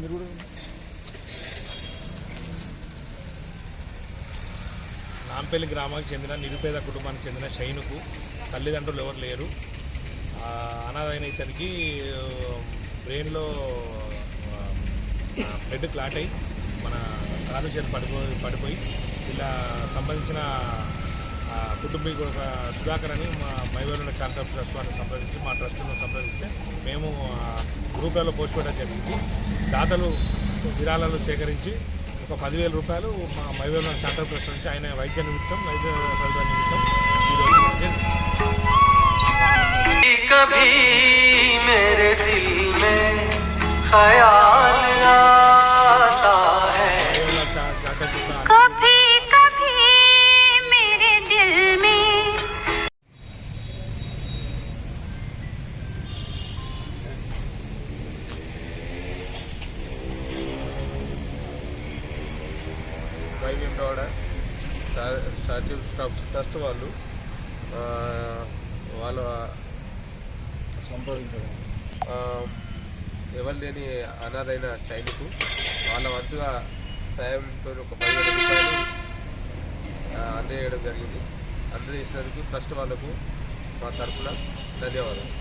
మీరు కూడా నాంపల్లి గ్రామానికి చెందిన నిరుపేద కుటుంబానికి చెందిన షైనుకు తల్లిదండ్రులు ఎవరు లేరు. అనాథైన ఇతనికి బ్రెయిన్లో బ్లడ్ క్లాట్ అయి మన కాలు పడిపోయి పడిపోయి ఇలా సంబంధించిన కుటుంబీ సుధాకర్ అని మా మైవేలున్న చారిటబుల్ ట్రస్ట్ వారిని సంప్రదించి మా ట్రస్ట్ను సంప్రదిస్తే మేము ఆ, పోస్ట్ పెట్టడం జరిగింది. దాతలు విరాళాలు సేకరించి ఒక పదివేల రూపాయలు మా మైవేలున్న చారిటబుల్ ట్రస్ట్ నుంచి ఆయన వైద్య నిమిత్తం వైద్య సౌకర్య నిమిత్తం ఈరోజు వైవిఎం రోడ్ స్టాచ్యూ ట్రస్ట్ వాళ్ళు వాళ్ళు సంప్రదించడం. ఎవరు లేని అనాథైన చైల్డ్కు వాళ్ళ వంతుగా సాయంతో ఒక పదివేల రూపాయలు అందజేయడం జరిగింది. అందజేసినందుకు ట్రస్ట్ వాళ్ళకు మా తరఫున ధన్యవాదాలు.